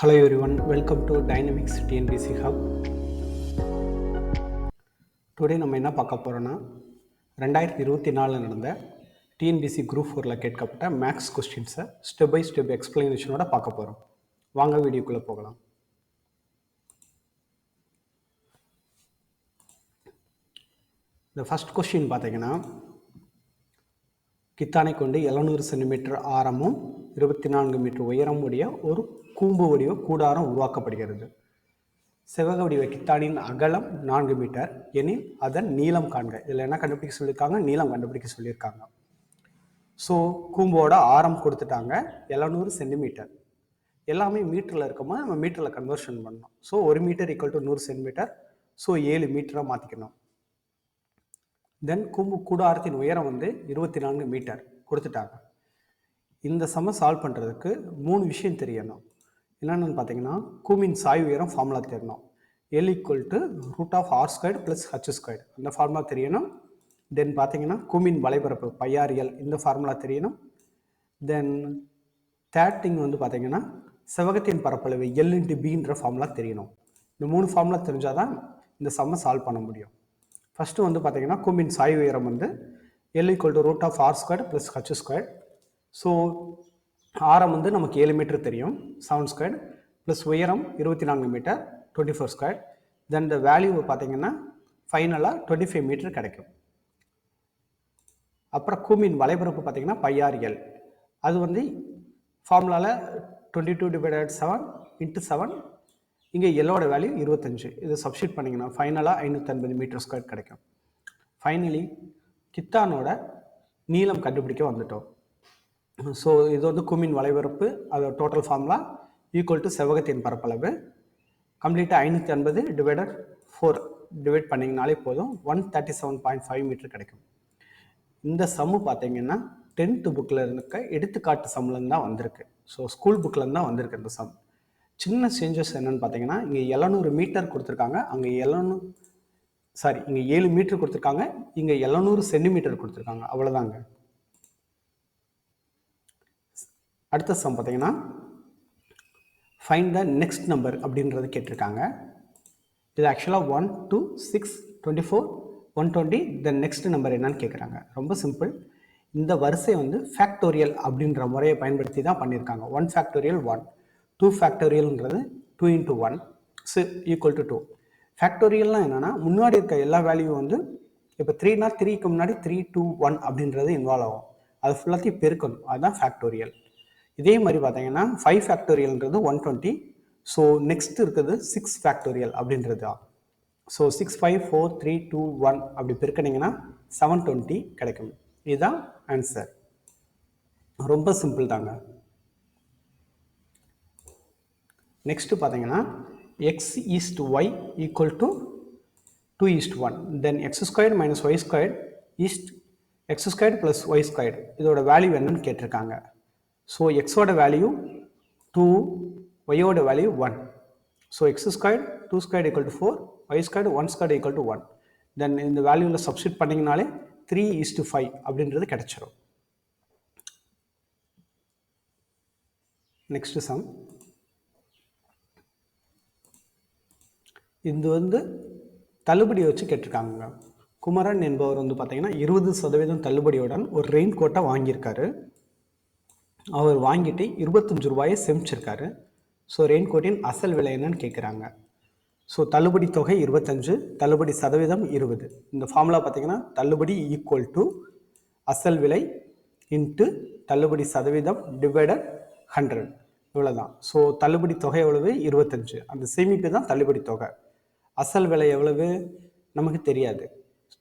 Hello everyone, welcome to dynamics TNPSC hub today நம்ம என்ன பார்க்க போகிறோன்னா ரெண்டாயிரத்தி இருபத்தி நாலில் நடந்த டிஎன்பிசி குரூப் ஃபோரில் கேட்கப்பட்ட மேக்ஸ் கொஸ்டின்ஸை ஸ்டெப் பை ஸ்டெப் எக்ஸ்பிளனேஷனோட பார்க்க போகிறோம் வாங்க வீடியோக்குள்ளே போகலாம். இந்த ஃபஸ்ட் கொஸ்டின் பார்த்தீங்கன்னா கித்தானை கொண்டு 700 சென்டிமீட்டர் ஆரமும் இருபத்தி நான்கு மீட்டர் உயரம் உடைய ஒரு கூம்பு வடிவ கூடாரம் உருவாக்கப்படுகிறது. செவ்வக வடிவ கித்தானின் அகலம் நான்கு மீட்டர். எனில் அதன் நீளம் காண்க. இதில் என்ன கண்டுபிடிக்க சொல்லியிருக்காங்க? நீளம் கண்டுபிடிக்க சொல்லியிருக்காங்க. ஸோ கூம்போட ஆரம் கொடுத்துட்டாங்க. 700 சென்டிமீட்டர். எல்லாமே மீட்டரில் இருக்கும்போது நம்ம மீட்டரில் கன்வர்ஷன் பண்ணணும். ஸோ ஒரு மீட்டர் ஈக்குவல் டு நூறு சென்டிமீட்டர். ஸோ ஏழு மீட்டராக மாற்றிக்கணும் தென் கூம்பு கூடாரத்தின் உயரம் வந்து இருபத்தி நான்கு மீட்டர் கொடுத்துட்டாங்க. இந்த சம சால்வ் பண்ணுறதுக்கு மூணு விஷயம் தெரியணும். என்னென்னு பார்த்தீங்கன்னா கூமின் சாய் உயரம் ஃபார்முலா தெரியணும் L equal to root of R squared plus H squared அந்த ஃபார்முலா தெரியணும். தென் பார்த்தீங்கன்னா கூமின் வலைபரப்பு பையாரியல் இந்த ஃபார்முலா தெரியணும். தென் தேர்ட் திங் வந்து பார்த்தீங்கன்னா செவகத்தின் பரப்பளவு எல் இன்ட்டு பின்ற ஃபார்முலா தெரியணும். இந்த மூணு ஃபார்முலா தெரிஞ்சால் தான் இந்த சம்மை சால்வ் பண்ண முடியும். ஃபஸ்ட்டு வந்து பார்த்தீங்கன்னா கூம்பின் சாய் உயரம் வந்து L equal to root of R square plus H square so ஆரம் வந்து நமக்கு ஏழு மீட்டர் தெரியும். செவன் ஸ்கொயர் ப்ளஸ் உயரம் இருபத்தி நான்கு metre twenty four square then இந்த வேல்யூ பார்த்தீங்கன்னா ஃபைனலாக டுவெண்ட்டி ஃபைவ் மீட்டர் கிடைக்கும். அப்புறம் கூமின் வலைபரப்பு பார்த்தீங்கன்னா பையாரியல் அது வந்து ஃபார்முலாவில் twenty two divided seven into seven இங்கே எல்லோட வேல்யூ இருபத்தஞ்சு. இதை சப்ஸ்டியூட் பண்ணிங்கன்னா ஃபைனலாக ஐநூற்றம்பது மீட்டர் ஸ்கொயர் கிடைக்கும். ஃபைனலி கித்தானோட நீளம் கண்டுபிடிக்க வந்துட்டோம். ஸோ இது வந்து குமின் வலைபரப்பு அதோட டோட்டல் ஃபார்முலா ஈக்குவல் டு செவகத்தின் பரப்பளவு. கம்ப்ளீட்டாக ஐநூற்றி ஐம்பது டிவைடட் ஃபோர் டிவைட் பண்ணிங்கனாலே போதும் one thirty seven point five metre கிடைக்கும். இந்த சம்மு பார்த்தீங்கன்னா டென்த்து புக்கில் இருக்க எடுத்துக்காட்டு சம்லேருந்து தான் வந்திருக்கு. ஸோ ஸ்கூல் புக்கிலேருந்து தான் வந்திருக்கு இந்த சம் சின்ன சேஞ்சஸ் என்னென்னு பார்த்தீங்கன்னா இங்கே எழுநூறு மீட்டர் கொடுத்துருக்காங்க அங்கே எழுநூறு சாரி இங்கே ஏழு மீட்டர் கொடுத்துருக்காங்க இங்கே எழுநூறு சென்டிமீட்டர் கொடுத்துருக்காங்க அவ்வளோதாங்க அடுத்த சம் பார்த்தீங்கன்னா ஃபைண்ட் த நெக்ஸ்ட் நம்பர் அப்படின்றது கேட்டிருக்காங்க. இது ஆக்சுவலாக one two six twenty four one twenty the next number என்னன்னு கேட்குறாங்க. ரொம்ப சிம்பிள் இந்த வரிசை வந்து ஃபேக்டோரியல் அப்படின்ற முறையை பயன்படுத்தி தான் பண்ணியிருக்காங்க. One factorial one two ஃபேக்டோரியல்ன்றது two into one C equal to two ஃபேக்டோரியல்னால் என்னென்னா முன்னாடி இருக்க எல்லா வேல்யூ வந்து இப்போ த்ரீனா த்ரீக்கு முன்னாடி த்ரீ டூ ஒன் அப்படின்றது இன்வால்வ் ஆகும். அது ஃபுல்லாத்தையும் பெருக்கணும். அதுதான் ஃபேக்டோரியல் இதே மாதிரி பார்த்தீங்கன்னா ஃபைவ் ஃபேக்டோரியல்ன்றது ஒன் டுவெண்ட்டி ஸோ நெக்ஸ்ட் இருக்கிறது சிக்ஸ் ஃபேக்டோரியல் அப்படின்றது. தான் so six five four three two one அப்படி பெருக்கினீங்கன்னா செவன் டுவெண்ட்டி கிடைக்கும். இதுதான் ஆன்சர் ரொம்ப சிம்பிள் தாங்க. நெக்ஸ்ட்டு பார்த்தீங்கன்னா X is to Y equal to two is to one then X square minus Y square is to X square plus Y square இதோட value என்னன்னு கேட்டிருக்காங்க. ஸோ எக்ஸோட வேல்யூ டூ ஒய்யோட value one so X square two square equal to four Y square one square equal to one then இந்த வேல்யூவில் substitute பண்ணிங்கனாலே three is to five அப்படின்றது கிடச்சிரும். நெக்ஸ்ட் சம் இது வந்து தள்ளுபடி வச்சு கேட்டிருக்காங்க குமரன் என்பவர் வந்து பார்த்தீங்கன்னா இருபது சதவீதம் தள்ளுபடியுடன் ஒரு ரெயின் கோட்டை வாங்கியிருக்காரு. அவர் வாங்கிட்டு இருபத்தஞ்சு ரூபாயை சேமிச்சிருக்காரு. ஸோ ரெயின் கோட்டின் அசல் விலை என்னன்னு கேட்குறாங்க ஸோ தள்ளுபடி தொகை இருபத்தஞ்சு தள்ளுபடி சதவீதம் இருபது. இந்த ஃபார்முலா பார்த்தீங்கன்னா தள்ளுபடி ஈக்குவல் டு அசல் விலை இன்ட்டு தள்ளுபடி சதவீதம் டிவைடட் ஹண்ட்ரட் இவ்வளோ தான் ஸோ தள்ளுபடி தொகை எவ்வளவு? இருபத்தஞ்சு. அந்த சேமிப்பு தான் தள்ளுபடி தொகை. அசல் விலை எவ்வளவு? நமக்கு தெரியாது.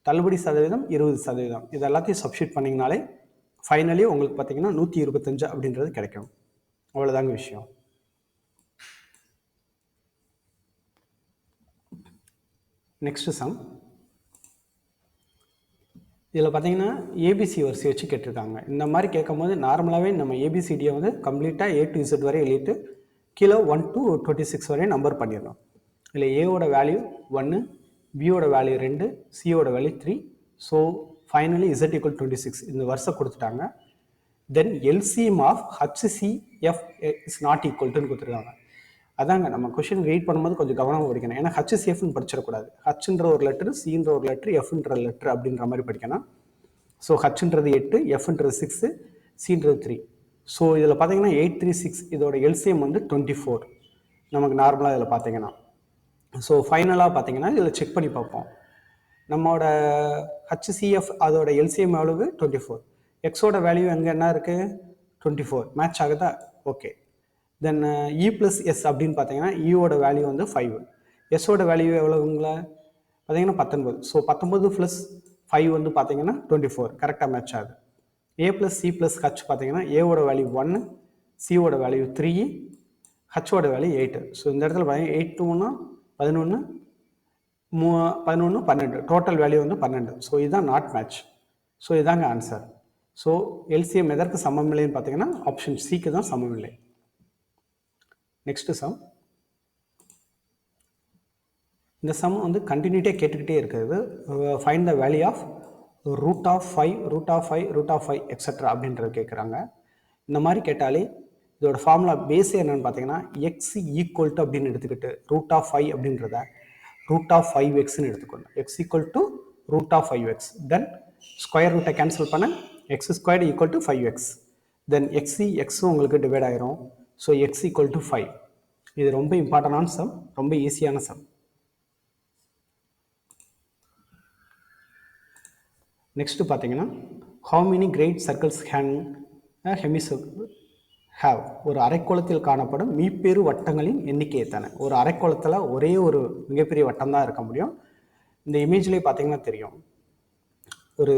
தள்ளுபடி சதவீதம் இருபது சதவீதம். இது எல்லாத்தையும் சப்ஸ்டியூட் பண்ணிங்கனாலே ஃபைனலி உங்களுக்கு பார்த்தீங்கன்னா நூற்றி இருபத்தஞ்சு அப்படின்றது கிடைக்கும். அவ்வளோதாங்க விஷயம். நெக்ஸ்ட் சம் இதில் பார்த்தீங்கன்னா ஏபிசி வரிசை வச்சு கேட்டிருக்காங்க. இந்த மாதிரி கேட்கும்போது நார்மலாகவே நம்ம ஏபிசிடியை வந்து கம்ப்ளீட்டாக ஏ டு இசட் வரை எழுதிட்டு கீழே ஒன் டு டுவெண்ட்டி சிக்ஸ் வரையும் நம்பர் பண்ணிடணும். இதில் ஏவோட வேல்யூ ஒன்று பியோட வேல்யூ ரெண்டு சியோட value three so finally Z equal twenty six இந்த வருஷம் கொடுத்துட்டாங்க. Then LCM of HCF is not equal டுன்னு கொடுத்துருக்காங்க. அதாங்க நம்ம கொஷின் ரீட் பண்ணும்போது கொஞ்சம் கவனமாக படிக்கணும். ஏன்னா ஹச்சிசிஎஃப்னு படிச்சிடக்கூடாது. ஹச்ன்ற ஒரு லெட்ரு சின்ற ஒரு லெட்ரு எஃப்ன்ற லெட்ரு அப்படின்ற மாதிரி படிக்கணும். ஸோ ஹச்ன்றது எட்டு எஃப்ன்றது சிக்ஸு சின்றது த்ரீ ஸோ இதில் பார்த்தீங்கன்னா எயிட் த்ரீ சிக்ஸ் இதோட எல்சிஎம் வந்து டுவெண்ட்டி ஃபோர் நமக்கு நார்மலாக இதில் பார்த்தீங்கன்னா. ஸோ ஃபைனலாக பார்த்தீங்கன்னா இதில் செக் பண்ணி பார்ப்போம். நம்மளோட ஹச்சிசிஎஃப் அதோட எல்சிஎம் எவ்வளவு டுவெண்ட்டி ஃபோர் எக்ஸோட வேல்யூ எங்கே என்ன இருக்குது டுவெண்ட்டி ஃபோர் மேட்ச் ஆகுதா? Okay then E plus S அப்படின்னு பார்த்தீங்கன்னா e இயோட வேல்யூ வந்து ஃபைவ் எஸ்ஸோட வேல்யூ எவ்வளவுங்களா? பார்த்தீங்கன்னா பத்தொன்பது. ஸோ பத்தொன்பது ப்ளஸ் ஃபைவ் வந்து பார்த்தீங்கன்னா டுவெண்ட்டி ஃபோர் கரெக்டாக மேட்ச் ஆகுது. A plus C plus H பார்த்தீங்கன்னா ஏவோட வேல்யூ ஒன்று சியோட வேல்யூ த்ரீ ஹச்சோட வேல்யூ எயிட்டு ஸோ இந்த இடத்துல பார்த்தீங்கன்னா எயிட் டூனா பதினொன்று மூ பதினொன்று பன்னெண்டு. டோட்டல் வேல்யூ வந்து பன்னெண்டு. ஸோ இதுதான் நாட் மேட்ச் ஸோ இதாங்க ஆன்சர் ஸோ எல்சிஎம் எதற்கு சமமில்லைன்னு பார்த்தீங்கன்னா ஆப்ஷன் சிக்கு தான் சமமில்லை. நெக்ஸ்ட்டு சம் இந்த சம் வந்து கண்டினியூட்டியாக கேட்டுக்கிட்டே இருக்கிறது find the value of root of five root of five root of five extra அப்படின்றது கேட்குறாங்க இந்த மாதிரி கேட்டாலே இதோட ஃபார்முலா பேஸே என்னன்னு பார்த்தீங்கன்னா எக்ஸ் ஈக்குவல் டு அப்படின்னு எடுத்துக்கிட்டு ரூட் ஆஃப் ஃபைவ் அப்படின்றத ரூட் ஆஃப் ஃபைவ் எக்ஸ்னு எடுத்துக்கொள்ளும் X equal to root of five X then square ரூட்டை கேன்சல் பண்ண. X square equal to five X then XE எக்ஸும் உங்களுக்கு டிவைட் ஆகிரும் so X equal to five இது ரொம்ப இம்பார்ட்டண்டான சம் ரொம்ப ஈஸியான சம் நெக்ஸ்ட்டு பார்த்தீங்கன்னா how many great circles an hemicircle have ஒரு அரைக்கோளத்தில் காணப்படும் மீப்பெரு வட்டங்களின் எண்ணிக்கை எத்தனை ஒரு அரைக்கோளத்தில் ஒரே ஒரு மிகப்பெரிய வட்டம் தான் இருக்க முடியும். இந்த இமேஜ்லேயே பார்த்தீங்கன்னா தெரியும். ஒரு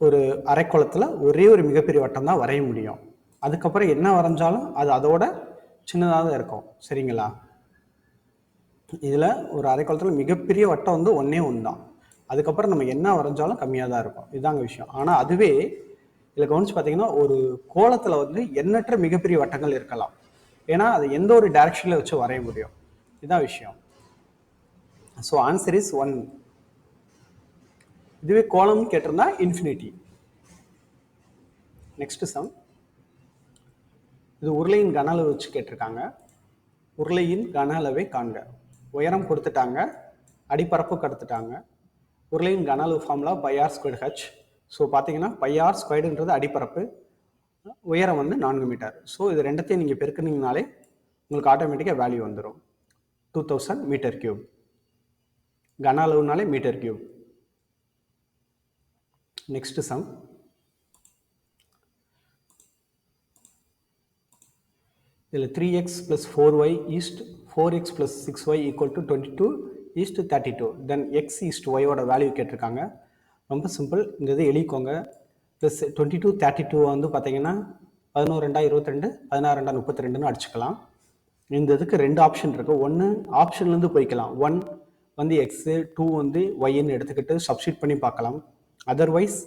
ஒரு அரைக்கோளத்தில் ஒரே ஒரு மிகப்பெரிய வட்டம் தான் வரைய முடியும். அதுக்கப்புறம் என்ன வரைஞ்சாலும் அது அதோட சின்னதாக தான் இருக்கும். சரிங்களா? இதில் ஒரு அரைக்கோளத்தில் மிகப்பெரிய வட்டம் வந்து ஒன்றே ஒன்று தான் அதுக்கப்புறம் நம்ம என்ன வரைஞ்சாலும் கம்மியாக தான் இருக்கும் இதுதாங்க விஷயம். ஆனால் அதுவே இதில் கவனிச்சு பார்த்தீங்கன்னா ஒரு கோலத்தில் வந்து எண்ணற்ற மிகப்பெரிய வட்டங்கள் இருக்கலாம். ஏன்னா அது எந்த ஒரு டைரக்ஷனில் வச்சு வரைய முடியும். இதுதான் விஷயம். ஸோ ஆன்சர் இஸ் ஒன் இதுவே கோலம் கேட்டிருந்தா இன்ஃபினிட்டி நெக்ஸ்ட் சம் இது உருளையின் கன அளவு வச்சு கேட்டிருக்காங்க. உருளையின் கன அளவை காண்க. உயரம் கொடுத்துட்டாங்க. அடிப்பரப்பு கடத்துட்டாங்க. உருளையின் கன அளவு formula pi R square H so பார்த்தீங்கன்னா பையார் ஆர் ஸ்கொயர்டுன்றது அடிப்பரப்பு. உயரம் வந்து நான்கு மீட்டர். ஸோ இது ரெண்டத்தையும் நீங்கள் பெருக்குனீங்கனாலே உங்களுக்கு ஆட்டோமேட்டிக்காக வேல்யூ வந்துடும் டூ தௌசண்ட் மீட்டர் கியூப் கன அளவுனாலே மீட்டர் கியூப் நெக்ஸ்ட் சம் இதில் three X plus four Y is to four X plus six Y equal to twenty two is to thirty two then X is to ஒய்யோட value கேட்டிருக்காங்க. ரொம்ப simple. இந்த இது எழுதிக்கோங்க. Plus twenty two thirty two வந்து பார்த்தீங்கன்னா பதினோரு ரெண்டா இருபத்தி ரெண்டு பதினாறு ரெண்டா முப்பத்தி ரெண்டுன்னு அடிச்சுக்கலாம். இந்த இதுக்கு ரெண்டு ஆப்ஷன் இருக்குது ஒன்று ஆப்ஷன்லேருந்து போய்க்கலாம். ஒன் வந்து எக்ஸு டூ வந்து ஒய்ன்னு எடுத்துக்கிட்டு சப்ஸ்டியூட் பண்ணி பார்க்கலாம். அதர்வைஸ்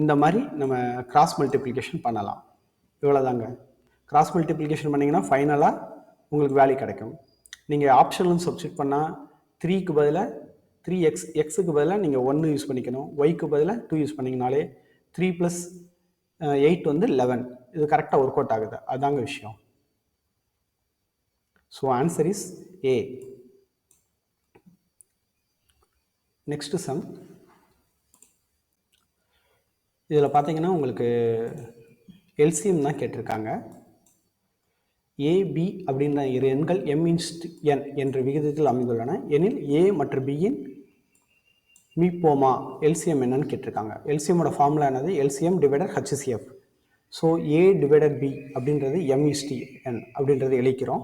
இந்த மாதிரி நம்ம கிராஸ் மல்டிப்ளிகேஷன் பண்ணலாம். இவ்வளோதாங்க கிராஸ் மல்டிப்ளிகேஷன் பண்ணிங்கன்னா ஃபைனலாக உங்களுக்கு வேல்யூ கிடைக்கும். நீங்கள் ஆப்ஷன்லேருந்து சப்ஸ்டியூட் பண்ணால் த்ரீக்கு பதிலாக த்ரீ எக்ஸ் எக்ஸுக்கு பதிலாக நீங்கள் ஒன்று யூஸ் பண்ணிக்கணும். ஒய்க்கு பதிலாக டூ யூஸ் பண்ணிங்கனாலே த்ரீ ப்ளஸ் எயிட் வந்து லெவன் இது கரெக்டாக ஒர்க் அவுட் ஆகுது. அதாங்க விஷயம். So answer is A next sum இதில் பார்த்தீங்கன்னா உங்களுக்கு எல்சிஎம் தான் கேட்டிருக்காங்க. ஏபி அப்படின்ற இரு எண்கள் எம் இன்ஸ்ட் என் என்ற விகிதத்தில் அமைந்துள்ளன. எனில் ஏ மற்றும் பியின் மீப்போமா எல்சிஎம் என்னன்னு கேட்டிருக்காங்க. எல்சிஎம்மோட ஃபார்முலா என்னது? LCM divider HCF so A divider B அப்படின்றது எம்இஸ்டி என் அப்படின்றது எழுதிக்கிறோம்.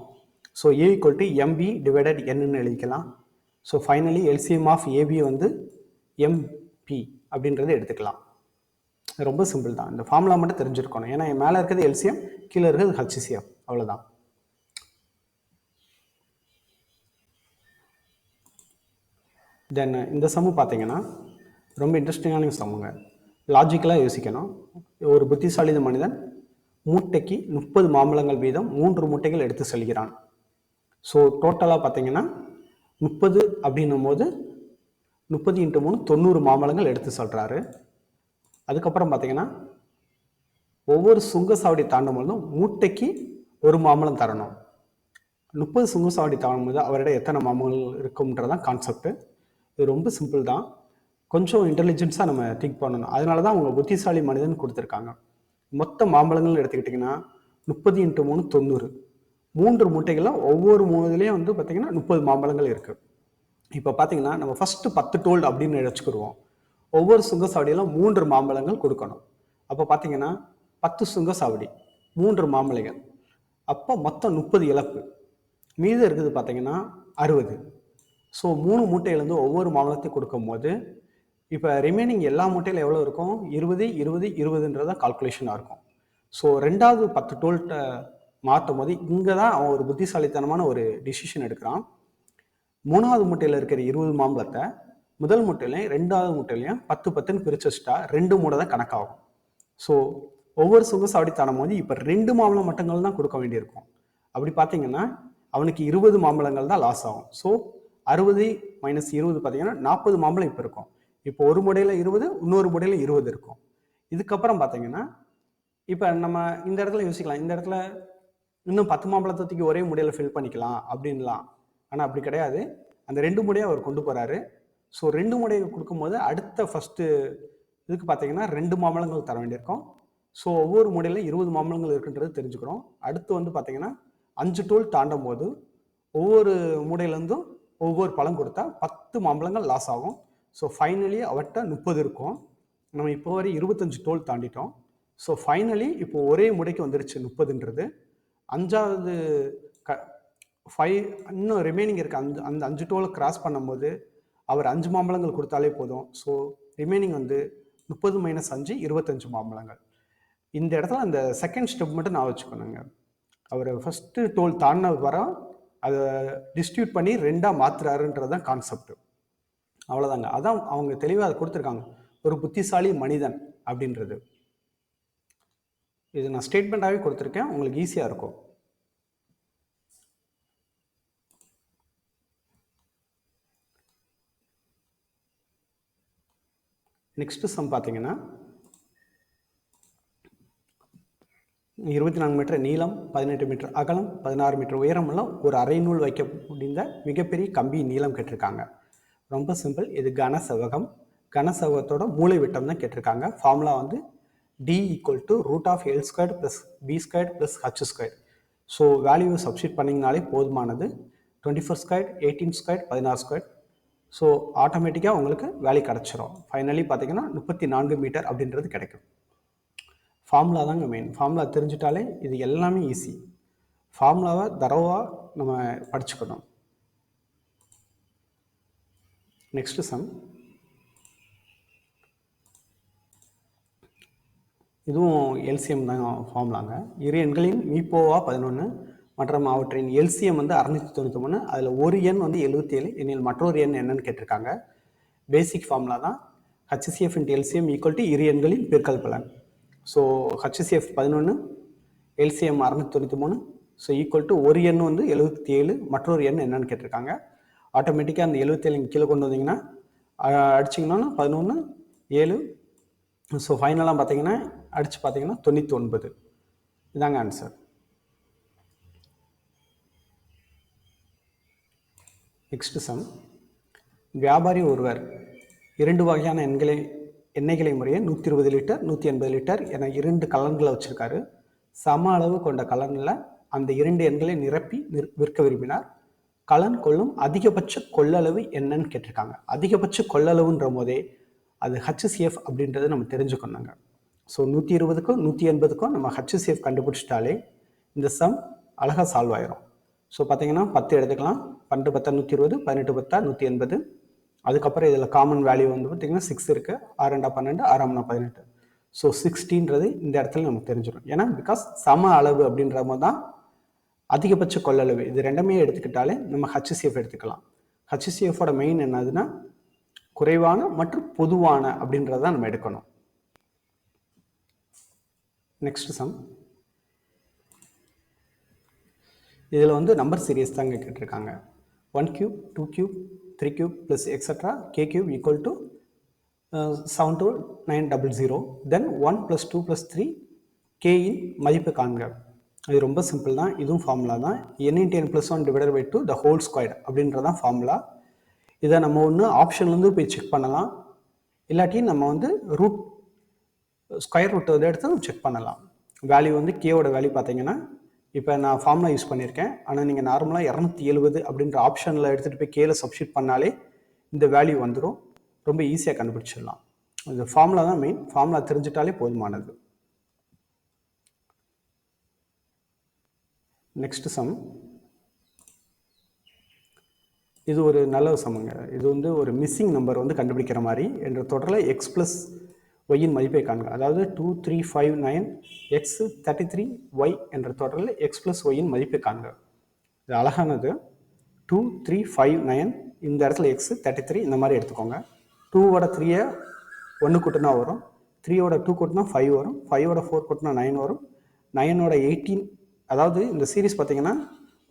So A equal to MB divided என்னன்னு எழுதிக்கலாம். So finally LCM of AB வந்து எம்பி அப்படின்றத எடுத்துக்கலாம். ரொம்ப சிம்பிள் தான். இந்த ஃபார்முலா மட்டும் தெரிஞ்சிருக்கணும். ஏன்னா மேலே இருக்கிறது எல்சிஎம் கீழே இருக்கிறது ஹச்சிசிஎஃப் அவ்வளோதான் தென் இந்த சம்மு பார்த்தீங்கன்னா ரொம்ப இன்ட்ரெஸ்டிங்கான சம்முங்க லாஜிக்கலாக யோசிக்கணும். ஒரு புத்திசாலித மனிதன் மூட்டைக்கு முப்பது மாம்பழங்கள் வீதம் மூன்று மூட்டைகள் எடுத்து செல்கிறான். ஸோ டோட்டலாக பார்த்தீங்கன்னா முப்பது அப்படின்னும் போது முப்பது இன்ட்டு மூணு தொண்ணூறு மாம்பழங்கள் எடுத்து சொல்கிறாரு அதுக்கப்புறம் பார்த்தீங்கன்னா ஒவ்வொரு சுங்கசாவடி தாண்டும் பொழுதும் மூட்டைக்கு ஒரு மாம்பழம் தரணும். முப்பது சுங்கு சாவடி போது அவரிடம் எத்தனை மாம்பழங்கள் இருக்கும்ன்றதான் கான்செப்ட் இது ரொம்ப சிம்பிள் தான். கொஞ்சம் இன்டெலிஜென்ஸாக நம்ம திங்க் பண்ணணும். அதனால தான் அவங்க புத்திசாலி மனிதன் கொடுத்துருக்காங்க. மொத்த மாம்பழங்கள் எடுத்துக்கிட்டிங்கன்னா முப்பது இன்ட்டு மூணு தொண்ணூறு. மூன்று மூட்டைகளில் ஒவ்வொரு மூணுலேயும் வந்து பார்த்திங்கன்னா முப்பது மாம்பழங்கள் இருக்குது இப்போ பார்த்தீங்கன்னா நம்ம ஃபஸ்ட்டு பத்து டோல்டு அப்படின்னு வச்சுக்கிடுவோம் ஒவ்வொரு சுங்க சாவடியிலும் மூன்று மாம்பழங்கள் கொடுக்கணும். அப்போ பார்த்தீங்கன்னா பத்து சுங்க சாவடி மூன்று மாம்பழங்கள் அப்போ மொத்தம் முப்பது இழப்பு மீது இருக்குது பார்த்தீங்கன்னா அறுபது. ஸோ மூணு மூட்டையிலேருந்து ஒவ்வொரு மாம்பழத்தையும் கொடுக்கும்போது இப்போ ரிமைனிங் எல்லா மூட்டையில் எவ்வளோ இருக்கும்? இருபது இருபது இருபதுன்றத கால்குலேஷனாக இருக்கும். ஸோ ரெண்டாவது பத்து டோல்கிட்ட மாற்றும் போது இங்கே தான் அவன் ஒரு புத்திசாலித்தனமான ஒரு டிசிஷன் எடுக்கிறான். மூணாவது மூட்டையில் இருக்கிற இருபது மாம்பழத்தை முதல் மூட்டையிலையும் ரெண்டாவது மூட்டையிலையும் பத்து பத்துன்னு பிரிச்சு வச்சுட்டா ரெண்டு மூடை தான் கணக்காகும். ஸோ ஒவ்வொரு சுக தானும் போது இப்போ ரெண்டு மாம்பழம் மட்டங்கள் தான் கொடுக்க வேண்டியிருக்கும். அப்படி பார்த்தீங்கன்னா அவனுக்கு இருபது மாம்பழங்கள் தான் லாஸ் ஆகும். ஸோ அறுபது மைனஸ் இருபது பார்த்தீங்கன்னா நாற்பது மாம்பழம் இப்போ இருக்கும். இப்போ ஒரு முடையில் இருபது இன்னொரு முடையில் இருபது இருக்கும். இதுக்கப்புறம் பார்த்தீங்கன்னா இப்போ நம்ம இந்த இடத்துல யோசிக்கலாம். இந்த இடத்துல இன்னும் பத்து மாம்பழத்தை தூக்கி ஒரே முடையில் ஃபில் பண்ணிக்கலாம் அப்படின்லாம். ஆனால் அப்படி கிடையாது. அந்த ரெண்டு முடையை அவர் கொண்டு போகிறாரு ஸோ ரெண்டு முடையை கொடுக்கும்போது அடுத்த ஃபஸ்ட்டு இதுக்கு பார்த்தீங்கன்னா ரெண்டு மாம்பழங்கள் தர வேண்டியிருக்கும். ஸோ ஒவ்வொரு முடையில இருபது மாம்பழங்கள் இருக்குன்றது தெரிஞ்சுக்கிறோம். அடுத்து வந்து பார்த்தீங்கன்னா அஞ்சு டோல் தாண்டும் போது ஒவ்வொரு மூடையிலேருந்தும் ஒவ்வொரு பழம் கொடுத்தா பத்து மாம்பழங்கள் லாஸ் ஆகும். ஸோ ஃபைனலி அவர்கிட்ட முப்பது இருக்கும். நம்ம இப்போ வரை இருபத்தஞ்சு டோல் தாண்டிட்டோம். ஸோ ஃபைனலி இப்போ ஒரே முடைக்கு வந்துருச்சு முப்பதுன்றது. அஞ்சாவது க ஃபைவ் இன்னும் ரிமைனிங் இருக்குது அஞ்சு அந்த அஞ்சு டோலை கிராஸ் பண்ணும்போது அவர் அஞ்சு மாம்பழங்கள் கொடுத்தாலே போதும். ஸோ ரிமைனிங் வந்து முப்பது மைனஸ் அஞ்சு இருபத்தஞ்சு மாம்பழங்கள். இந்த இடத்துல அந்த செகண்ட் ஸ்டெப் மட்டும் நான் வச்சுக்கணுங்க. அவர் ஃபஸ்ட்டு டோல் தாண்டின வர அதை டிஸ்ட்ரிபியூட் பண்ணி ரெண்டாக மாற்றுறாருன்றது தான் கான்செப்ட் அவ்வளோதாங்க அதான் அவங்க தெளிவாக அதை கொடுத்துருக்காங்க. ஒரு புத்திசாலி மனிதன் அப்படின்றது. இது நான் ஸ்டேட்மெண்ட்டாகவே கொடுத்துருக்கேன். உங்களுக்கு ஈஸியாக இருக்கும். நெக்ஸ்ட் சம் பார்த்தீங்கன்னா இருபத்தி நான்கு மீட்டர் நீளம் பதினெட்டு மீட்டர் அகலம் பதினாறு மீட்டர் உயரமுள்ள ஒரு அரை நூல் வைக்க முடிந்த மிகப்பெரிய கம்பி நீளம் கேட்டிருக்காங்க. ரொம்ப சிம்பிள் இது கன செவகம் கன செவகத்தோட மூளை விட்டம் தான் கேட்டிருக்காங்க. ஃபார்முலா வந்து D equal to root of L square plus B square plus H square so value substitute பண்ணிங்கனாலே போதுமானது. Twenty four square eighteen square பதினாறு ஸ்கொயர் ஸோ ஆட்டோமேட்டிக்காக உங்களுக்கு வேலை கிடச்சிரும். ஃபைனலி பார்த்தீங்கன்னா முப்பத்தி நான்கு மீட்டர் அப்படின்றது கிடைக்கும். ஃபார்முலா தாங்க மெயின் ஃபார்முலா தெரிஞ்சிட்டாலே இது எல்லாமே ஈஸி ஃபார்முலாவை தரவாக நம்ம படிச்சுக்கணும். நெக்ஸ்ட் சம் இதுவும் எல்சிஎம் தான் ஃபார்முலாங்க இரு எண்களின் மீப்போவா பதினொன்று மற்றும் அவற்றின் எல்சிஎம் வந்து அறுநூத்தி தொண்ணூற்றி மூணு அதில் ஒரு எண் வந்து எழுபத்தி ஏழு எண்ணில் மற்றொரு எண் என்னன்னு கேட்டிருக்காங்க. பேசிக் ஃபார்முலா தான். HCF into LCM equal to இரு எண்களின் பெருக்கல் பலன். ஸோ ஹச்சிசிஎஃப் பதினொன்று எல்சிஎம் அறநூற்றி தொண்ணூற்றி மூணு ஸோ ஈக்குவல் டு ஒரு எண் வந்து எழுபத்தி ஏழு மற்றொரு எண் என்னன்னு கேட்டிருக்காங்க. ஆட்டோமேட்டிக்காக அந்த எழுபத்தேழு கீழே கொண்டு வந்தீங்கன்னா அடிச்சிங்கன்னா பதினொன்று ஏழு. ஸோ ஃபைனலாக பார்த்தீங்கன்னா அடித்து பார்த்தீங்கன்னா தொண்ணூற்றி ஒன்பது இதாங்க ஆன்சர் நெக்ஸ்ட் சம் வியாபாரி ஒருவர் இரண்டு வகையான எண்களை எண்ணெய்களை முறையே நூற்றி இருபது லிட்டர் நூற்றி எண்பது லிட்டர் என இரண்டு கலன்களை வச்சுருக்காரு. சம அளவு கொண்ட கலனில் அந்த இரண்டு எண்களை நிரப்பி நிற்- விற்க விரும்பினார். கலன் கொள்ளும் அதிகபட்ச கொள்ளளவு என்னன்னு கேட்டிருக்காங்க. அதிகபட்ச கொள்ளளவுன்ற போதே அது ஹச்சிசிஎஃப் அப்படின்றத நம்ம தெரிஞ்சுக்கணுங்க ஸோ நூற்றி இருபதுக்கும் நூற்றி எண்பதுக்கும் நம்ம ஹச்சிசிஎஃப் கண்டுபிடிச்சிட்டாலே இந்த சம் அழகாக சால்வ் ஆயிரும். ஸோ பார்த்தீங்கன்னா பத்து எடுத்துக்கலாம். பன்னெண்டு பத்தா நூற்றி இருபது பதினெட்டு பத்தா நூற்றி எண்பது அதுக்கப்புறம் இதில் காமன் வேல்யூ வந்து பார்த்திங்கன்னா சிக்ஸ் இருக்குது ஆறு பன்னெண்டு ஆறாம்னா பதினெட்டு. ஸோ சிக்ஸ்டீன்றது இந்த இடத்துல நமக்கு தெரிஞ்சிடும் ஏன்னா பிகாஸ் சம அளவு அப்படின்ற போது தான் அதிகபட்ச கொள்ளளவு. இது ரெண்டுமே எடுத்துக்கிட்டாலே நம்ம ஹச்சிசிஎஃப் எடுத்துக்கலாம். ஹச்சிசிஎஃபோட மெயின் என்னதுன்னா குறைவான மற்றும் பொதுவான அப்படின்றத நம்ம எடுக்கணும். நெக்ஸ்ட் சம் இதில் வந்து நம்பர் சீரியஸ் தாங்க கேட்டிருக்காங்க. One cube two cube three cube plus extra K cube equal to seven two nine double zero then one plus two plus three கேயின் மதிப்பு காண்க. இது ரொம்ப சிம்பிள் தான். இதுவும் ஃபார்முலா தான். N into N plus one divided by two the whole square அப்படின்றதான் formula இதை நம்ம ஒன்று ஆப்ஷன்லேருந்து போய் செக் பண்ணலாம். இல்லாட்டி நம்ம வந்து ரூட் ஸ்கொயர் ரூட் வந்து எடுத்து செக் பண்ணலாம். வேல்யூ வந்து கேவோட வேல்யூ பார்த்தீங்கன்னா இப்போ நான் ஃபார்முலா யூஸ் பண்ணியிருக்கேன். ஆனால் நீங்கள் நார்மலாக இரநூத்தி எழுபது அப்படின்ற ஆப்ஷனில் எடுத்துகிட்டு போய் கேல சப்ஸ்டியூட் பண்ணாலே இந்த வேல்யூ வந்துடும் ரொம்ப ஈஸியாக கண்டுபிடிச்சிடலாம். இந்த ஃபார்முலா தான் மெயின் ஃபார்முலா தெரிஞ்சிட்டாலே போதுமானது. நெக்ஸ்ட் சம் இது ஒரு நல்ல சமங்க இது வந்து ஒரு மிஸ்ஸிங் நம்பர் வந்து கண்டுபிடிக்கிற மாதிரி. என்ற தொடரில் எக்ஸ் ப்ளஸ் ஒய்யின் மதிப்பை காண்க. அதாவது two three five nine X thirty three Y என்ற தொடரில் எக்ஸ் ப்ளஸ் ஒய்யின் மதிப்பை காண்க. இது அழகானது. டூ த்ரீ ஃபைவ் நைன் இந்த இடத்துல எக்ஸ் தேர்ட்டி த்ரீ இந்த மாதிரி எடுத்துக்கோங்க. டூவோட த்ரீயை ஒன்று கூட்டினா வரும். த்ரீயோட டூ கூட்டினா ஃபைவ் வரும். ஃபைவோட ஃபோர் கூட்டினா நைன் வரும். நைனோட எயிட்டீன் அதாவது இந்த சீரிஸ் பார்த்தீங்கன்னா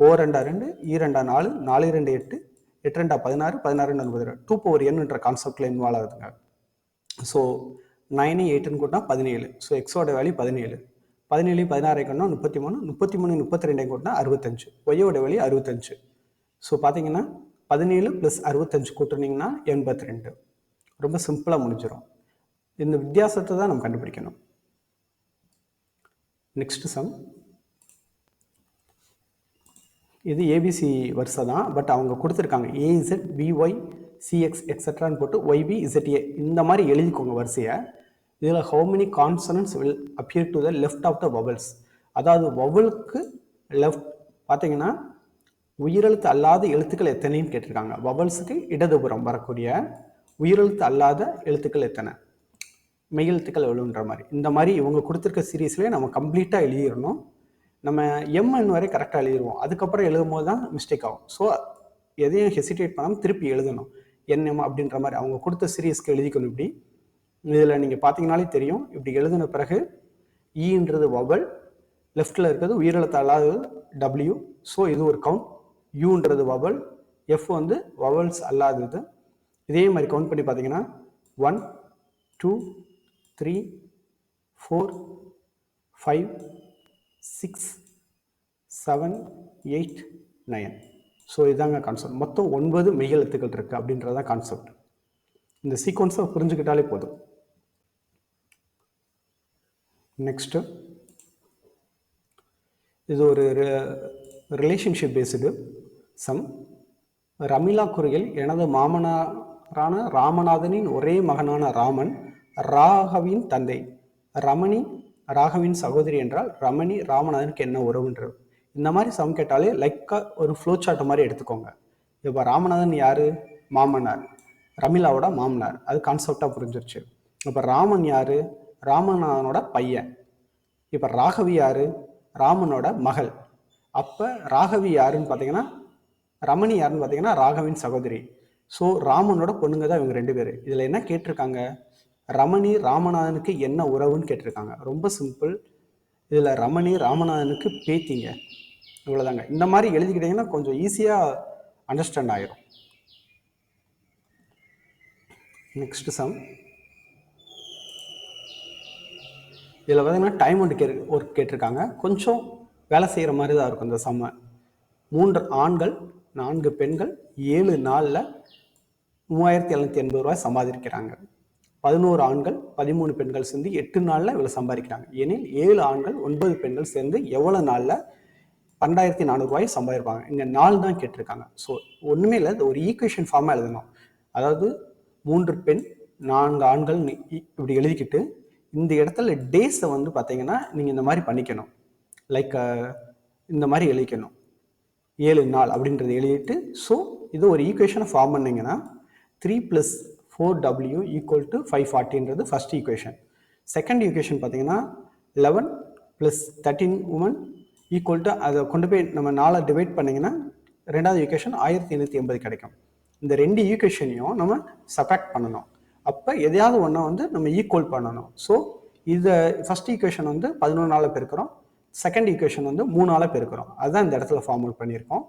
ஓ ரெண்டா ரெண்டு ஈ ரெண்டா நாலு நாலு ரெண்டு எட்டு எட்டு ரெண்டா பதினாறு பதினாறு ரெண்டு. ஒன்பது டூ பவர் என்ன்ற கான்செப்டில் இன்வால்வ் ஆகுதுங்க. ஸோ நைனு எயிட்டுன்னு கூட்டினா பதினேழு. ஸோ எக்ஸோட வேல்யூ பதினேழு. பதினேழு பதினாறு கூட்டினா முப்பத்தி மூணு முப்பத்தி மூணு முப்பத்தி ரெண்டை கூட்டினா அறுபத்தஞ்சு. ஒய்யோட வேல்யூ அறுபத்தஞ்சு. ஸோ பார்த்தீங்கன்னா பதினேழு ப்ளஸ் அறுபத்தஞ்சு கூட்டுனீங்கன்னா எண்பத்தி ரெண்டு ரொம்ப சிம்பிளாக முடிஞ்சிடும் இந்த வித்தியாசத்தை தான் நம்ம கண்டுபிடிக்கணும். நெக்ஸ்ட் சம் இது ஏபிசி வரிசை தான் பட் அவங்க கொடுத்துருக்காங்க. ஏஇசட் பிஒய் சிஎக்ஸ் எக்ஸட்ரான்னு போட்டு ஒய்பி இசட்ஏ இந்த மாதிரி எழுதிக்கோங்க வரிசையை. இதில் how many consonants will appear to the left of the vowels அதாவது வவலுக்கு லெஃப்ட் பார்த்தீங்கன்னா உயிரெழுத்து அல்லாத எழுத்துக்கள் எத்தனைன்னு கேட்டிருக்காங்க. வவல்ஸுக்கு இடதுபுறம் வரக்கூடிய உயிரெழுத்து அல்லாத எழுத்துக்கள் எத்தனை? மெய்யெழுத்துக்கள் எவ்வளோன்ற மாதிரி. இந்த மாதிரி இவங்க கொடுத்துருக்க சீரீஸ்லேயே நம்ம கம்ப்ளீட்டாக எழுதிடணும். நம்ம எம்என் வரை கரெக்டாக எழுதிடுவோம். அதுக்கப்புறம் எழுதும் போது தான் மிஸ்டேக் ஆகும். ஸோ எதையும் ஹெசிடேட் பண்ணாமல் திருப்பி எழுதணும். என்எம் அப்படின்ற மாதிரி அவங்க கொடுத்த சீரியஸ்க்கு எழுதிக்கணும் இப்படி. இதில் நீங்கள் பார்த்தீங்கனாலே தெரியும். இப்படி எழுதின பிறகு ஈன்றது வவல் லெஃப்டில் இருக்கிறது உயிரெழுத்து அல்லாதது டபிள்யூ ஸோ இது ஒரு கவுண்ட் யூன்றது வவல் எஃப் வந்து வவல்ஸ் அல்லாதது. இதே மாதிரி கவுண்ட் பண்ணி பார்த்தீங்கன்னா one two three four five six seven eight nine so இதாங்க கான்செப்ட் மொத்தம் ஒன்பது மெய்யெழுத்துக்கள் இருக்குது அப்படின்றது தான் கான்செப்ட் இந்த சீக்வன்ஸை புரிஞ்சுக்கிட்டாலே போதும். நெக்ஸ்ட்டு இது ஒரு ரிலேஷன்ஷிப் பேஸ்டு சம் ரமிலா குரியல் எனது மாமனாரான ராமநாதனின் ஒரே மகனான ராமன் ராகவின் தந்தை. ரமணி ராகவின் சகோதரி என்றால் ரமணி ராமநாதனுக்கு என்ன உறவுன்றது? இந்த மாதிரி சம் கேட்டாலே லைக்காக ஒரு ஃப்ளோ சார்ட் மாதிரி எடுத்துக்கோங்க. இப்போ ராமநாதன் யார்? மாமனார். ரமிலாவோட மாமனார். அது கான்செப்டாக புரிஞ்சிருச்சு. இப்போ ராமன் யார்? ராமநாதனோட பையன். இப்போ ராகவி யார்? ராமனோட மகள். அப்போ ராகவி யாருன்னு பார்த்தீங்கன்னா ரமணி யாருன்னு பார்த்தீங்கன்னா ராகவின் சகோதரி. ஸோ ராமனோட பொண்ணுங்க தான் இவங்க ரெண்டு பேர். இதில் என்ன கேட்டிருக்காங்க? ரமணி ராமநாதனுக்கு என்ன உறவுன்னு கேட்டிருக்காங்க. ரொம்ப சிம்பிள் இதில் ரமணி ராமநாதனுக்கு பேத்திங்க. இவ்வளோதாங்க இந்த மாதிரி எழுதிக்கிட்டிங்கன்னா கொஞ்சம் ஈஸியாக அண்டர்ஸ்டாண்ட் ஆயிரும். நெக்ஸ்ட் சம் இதில் பார்த்தீங்கன்னா டைம் ஒன்று கே ஒர்க் கேட்டிருக்காங்க. கொஞ்சம் வேலை செய்கிற மாதிரி தான் இருக்கும் இந்த சம்ம மூன்று ஆண்கள் நான்கு பெண்கள் ஏழு நாளில் மூவாயிரத்தி எழுநூற்றி எண்பது ரூபாய் சம்பாதிக்கிறாங்க. பதினோரு ஆண்கள் பதிமூணு பெண்கள் சேர்ந்து எட்டு நாளில் இவ்வளோ சம்பாதிக்கிறாங்க. எனில் ஏழு ஆண்கள் ஒன்பது பெண்கள் சேர்ந்து எவ்வளோ நாளில் பன்னெண்டாயிரத்தி நானூறுரூவாய் சம்பாதிப்பாங்க. இங்கே நாள் தான் கேட்டிருக்காங்க. ஸோ ஒன்றுமே இல்லை. ஒரு ஈக்குவேஷன் ஃபார்மாக எழுதணும். அதாவது மூன்று பெண் நான்கு ஆண்கள் இப்படி எழுதிக்கிட்டு இந்த இடத்துல டேஸை வந்து பார்த்தீங்கன்னா நீங்கள் இந்த மாதிரி பண்ணிக்கணும். லைக் இந்த மாதிரி எழுதிக்கணும். ஏழு நாள் அப்படின்றத எழுதிட்டு ஸோ இது ஒரு ஈக்குவேஷனை ஃபார்ம் பண்ணிங்கன்னா three plus four W equal to five ஃபார்ட்டின்றது first equation second equation பார்த்தீங்கன்னா eleven plus thirteen women equal to அதை கொண்டு போய் நம்ம நாளை டிவைட் பண்ணிங்கன்னா ரெண்டாவது ஈக்குவேஷன் ஆயிரத்தி எழுநூற்றி எண்பது கிடைக்கும். இந்த ரெண்டு ஈக்குவேஷனையும் நம்ம சப்ராக்ட் பண்ணணும். அப்போ எதையாவது ஒன்றை வந்து நம்ம ஈக்குவல் பண்ணணும். ஸோ இதை ஃபஸ்ட் ஈக்குவேஷன் வந்து பதினொன்று நாளில் பெருக்கிறோம். செகண்ட் ஈக்குவேஷன் வந்து மூணு நாளில் பெருக்கிறோம். அதுதான் இந்த இடத்துல ஃபார்முல் பண்ணியிருக்கோம்.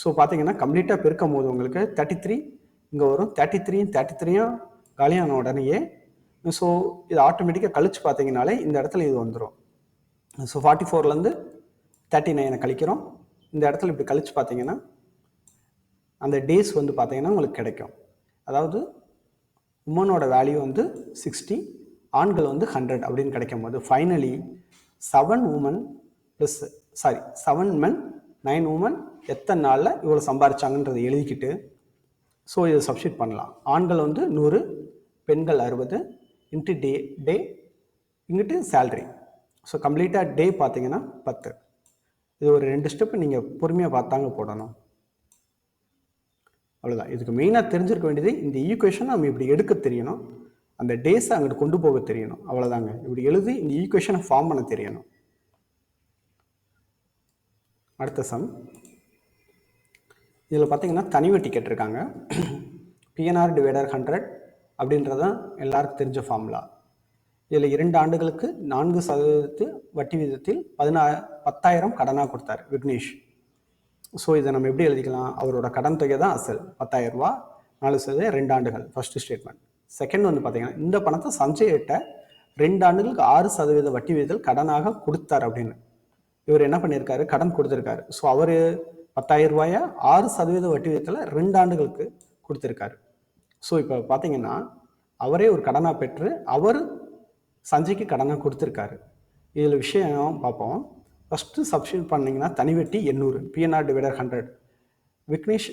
ஸோ பார்த்தீங்கன்னா கம்ப்ளீட்டாக பெருக்கும் போது உங்களுக்கு தேர்ட்டி த்ரீ இங்கே வரும் தேர்ட்டி த்ரீயும் தேர்ட்டி த்ரீயும் காலியான உடனேயே ஸோ இது ஆட்டோமேட்டிக்காக கழிச்சு பார்த்தீங்கனாலே இந்த இடத்துல இது வந்துடும் ஸோ ஃபார்ட்டி ஃபோர்லேருந்து தேர்ட்டி நைனை கழிக்கிறோம். இந்த இடத்துல இப்படி கழித்து பார்த்தீங்கன்னா அந்த டேஸ் வந்து பார்த்தீங்கன்னா உங்களுக்கு கிடைக்கும். அதாவது உமனோட வேல்யூ வந்து சிக்ஸ்டி ஆண்கள் வந்து ஹண்ட்ரட் அப்படின்னு கிடைக்கும் போது finally seven women plus sorry seven men nine women எத்தனை நாளில் இவ்வளோ சம்பாரிச்சாங்கன்றதை எழுதிக்கிட்டு ஸோ இதை சப்ஸ்டியூட் பண்ணலாம். ஆண்கள் வந்து நூறு பெண்கள் அறுபது இன்ட்டு டே டே இங்கிட்டு சேல்ரி ஸோ கம்ப்ளீட்டாக டே பார்த்தீங்கன்னா பத்து. இது ஒரு ரெண்டு ஸ்டெப் நீங்கள் பொறுமையாக பார்த்தாங்க போடணும். அவ்வளோதான் இதுக்கு மெயினாக தெரிஞ்சிருக்க வேண்டியது இந்த ஈக்குவேஷன் நம்ம இப்படி எடுக்க தெரியணும். அந்த டேஸை அங்கிட்டு கொண்டு போக தெரியணும். அவ்வளோதாங்க இப்படி எழுதி இந்த ஈக்குவேஷனை ஃபார்ம் பண்ண தெரியணும். அடுத்த சம் இதில் பார்த்தீங்கன்னா தனி வட்டி இருக்காங்க. பிஎன்ஆர் டிவைடர் ஹண்ட்ரட் அப்படின்றது தான் எல்லாருக்கும் தெரிஞ்ச ஃபார்முலா இதில் இரண்டு ஆண்டுகளுக்கு நான்கு சதவீதத்து வட்டி விதத்தில் பதினா பத்தாயிரம் கடனாக கொடுத்தார் விக்னேஷ். ஸோ இதை நம்ம எப்படி எழுதிக்கலாம்? அவரோட கடன் தொகை தான் அசல். பத்தாயிரம் ரூபா நாலு சதவீதம் ரெண்டு ஆண்டுகள் ஃபர்ஸ்ட் ஸ்டேட்மெண்ட் செகண்ட் வந்து பார்த்தீங்கன்னா இந்த பணத்தை சஞ்சய்கிட்ட ரெண்டு ஆண்டுகளுக்கு ஆறு சதவீத வட்டி விகிதத்தில் கடனாக கொடுத்தார் அப்படின்னு. இவர் என்ன பண்ணியிருக்காரு? கடன் கொடுத்துருக்காரு. ஸோ அவர் பத்தாயிரம் ரூபாயை ஆறு சதவீத வட்டி விகிதத்தில் ரெண்டு ஆண்டுகளுக்கு கொடுத்துருக்காரு. ஸோ இப்போ பார்த்தீங்கன்னா அவரே ஒரு கடனாக பெற்று அவர் சஞ்சய்க்கு கடனாக கொடுத்துருக்காரு. இதில் விஷயம் பார்ப்போம். ஃபஸ்ட்டு சப்ஸ்டியூட் பண்ணிங்கன்னா தனிவெட்டி எண்ணூறு பிஎன்ஆர் டிவைடர் ஹண்ட்ரட் விக்னேஷ்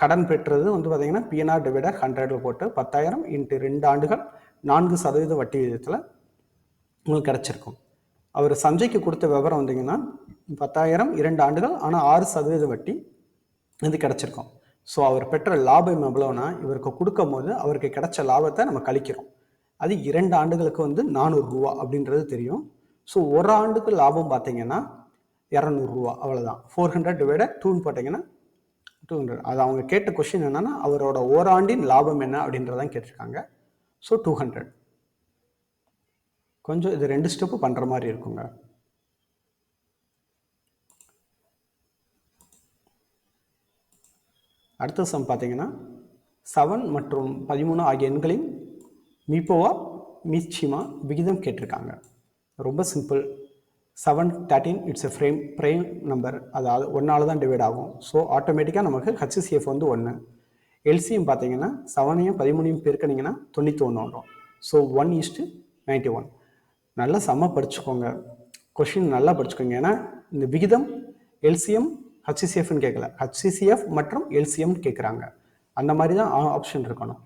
கடன் பெற்றது வந்து பார்த்தீங்கன்னா பிஎன்ஆர் டிவைடர் ஹண்ட்ரடில் போட்டு பத்தாயிரம் இன்ட்டு ரெண்டு ஆண்டுகள் நான்கு சதவீத வட்டி விகிதத்தில் உங்களுக்கு கிடச்சிருக்கும். அவர் சஞ்சய்க்கு கொடுத்த விவரம் வந்தீங்கன்னா பத்தாயிரம் இரண்டு ஆண்டுகள் ஆனால் ஆறு சதவீத வட்டி இது கிடச்சிருக்கும். ஸோ அவர் பெற்ற லாபம் எவ்வளோனா இவருக்கு கொடுக்கும் போது அவருக்கு கிடைச்ச லாபத்தை நம்ம கழிக்கிறோம். அது இரண்டு ஆண்டுகளுக்கு வந்து நானூறு ரூபா அப்படின்றது தெரியும். ஸோ ஒரு ஆண்டுக்கு லாபம் பார்த்தீங்கன்னா இரநூறுவா அவ்வளோதான் ஃபோர் ஹண்ட்ரட் டிவைடட் டூன்னு போட்டிங்கன்னா டூ ஹண்ட்ரட் அது அவங்க கேட்ட கொஷின் என்னென்னா அவரோட ஓராண்டின் லாபம் என்ன அப்படின்றதான் கேட்டிருக்காங்க. ஸோ டூ ஹண்ட்ரட் கொஞ்சம் இது ரெண்டு ஸ்டெப்பு பண்ணுற மாதிரி இருக்குங்க. அடுத்த சம் பார்த்தீங்கன்னா செவன் மற்றும் பதிமூணு ஆகிய எண்களின் மீப்போவா மீச்சிமா விகிதம் கேட்டிருக்காங்க. ரொம்ப simple seven thirteen it's a frame frame number அதாவது ஒன்றால் தான் டிவைட் ஆகும். ஸோ ஆட்டோமேட்டிக்காக நமக்கு ஹச்சிசிஎஃப் வந்து ஒன்று எல்சிஎம் பார்த்தீங்கன்னா செவனையும் பதிமூணையும் பெருக்கினீங்கன்னா தொண்ணூற்றி ஒன்று வரும் so one is ninety one நல்லா செம்ம படிச்சுக்கோங்க. கொஷின் நல்லா படிச்சுக்கோங்க. ஏன்னா இந்த விகிதம் எல்சிஎம் ஹச்சிசிஎஃப்னு கேட்கல ஹச்சிசிஎஃப் மற்றும் எல்சிஎம் கேட்குறாங்க அந்த மாதிரி தான் ஆப்ஷன் இருக்கணும்.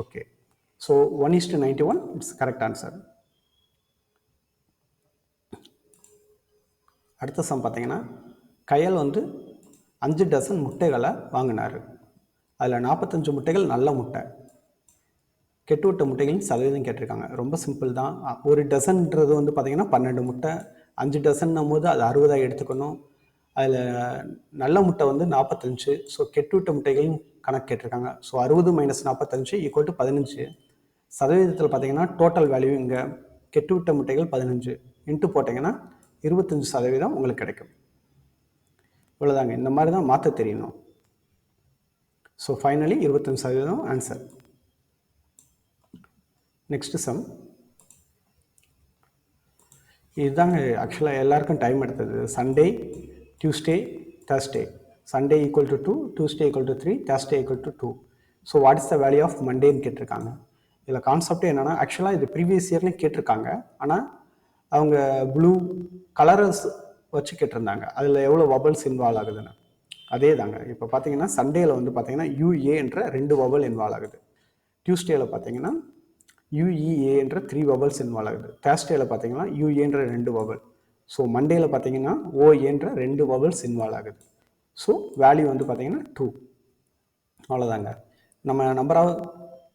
Okay so one is ninety one it's correct answer அடுத்த சம் பார்த்தீங்கன்னா கயல் வந்து அஞ்சு டசன் முட்டைகளை வாங்கினார். அதில் நாற்பத்தஞ்சு முட்டைகள் நல்ல முட்டை. கெட்டுவிட்ட முட்டைகளின் சதவீதம் கேட்டிருக்காங்க. ரொம்ப சிம்பிள் தான். ஒரு டசன்ன்றது வந்து பார்த்திங்கன்னா பன்னெண்டு முட்டை. அஞ்சு டசன்னும் போது அது அறுபதாக எடுத்துக்கணும். அதில் நல்ல முட்டை வந்து நாற்பத்தஞ்சு ஸோ கெட்டுவிட்ட முட்டைகளும் கணக்கு கேட்டிருக்காங்க. ஸோ அறுபது மைனஸ் நாற்பத்தஞ்சு ஈக்குவல் டு பதினஞ்சு. சதவீதத்தில் பார்த்தீங்கன்னா டோட்டல் வேல்யூ இங்கே. கெட்டுவிட்ட முட்டைகள் பதினஞ்சு. இன்ட்டு போட்டிங்கன்னா இருபத்தஞ்சு சதவீதம் உங்களுக்கு கிடைக்கும். இவ்வளோதாங்க இந்த மாதிரி தான் மாற்ற தெரியணும். ஸோ ஃபைனலி இருபத்தஞ்சு சதவீதம் ஆன்சர் நெக்ஸ்ட் சம் இதுதாங்க ஆக்சுவலாக எல்லாருக்கும் டைம் எடுத்தது. Sunday Tuesday Thursday Sunday equal to two Tuesday equal to three Thursday equal to two so what is the value of மண்டேன்னு கேட்டிருக்காங்க. இதில் கான்செப்ட் என்னென்னா ஆக்சுவலாக இது ப்ரீவியஸ் இயர்லேயும் கேட்டிருக்காங்க. ஆனால் அவங்க ப்ளூ கலரஸ் வச்சு கேட்டிருந்தாங்க அதில் எவ்வளோ வபல்ஸ் இன்வால்வ் ஆகுதுன்னு. அதே தாங்க இப்போ பார்த்தீங்கன்னா சண்டேல வந்து பார்த்தீங்கன்னா யூஏ என்ற ரெண்டு வபல் இன்வால்வ் ஆகுது. டியூஸ்டேயில் பார்த்தீங்கன்னா யூஇஏ என்ற த்ரீ வபல்ஸ் இன்வால்வ் ஆகுது. தேர்ஸ்டேயில் பார்த்தீங்கன்னா யூஏன்ற ரெண்டு வபல் ஸோ மண்டேயில் பார்த்தீங்கன்னா ஓஏன்ற ரெண்டு வபல்ஸ் இன்வால்வ் ஆகுது. ஸோ வேல்யூ வந்து பார்த்தீங்கன்னா டூ அவ்வளோதாங்க நம்ம நம்பராக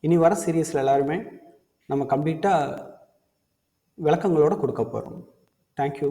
இனி வர சீரியஸில் எல்லாருமே நம்ம கம்ப்ளீட்டாக விளக்கங்களோடு கொடுக்க போகிறோம் தேங்க்யூ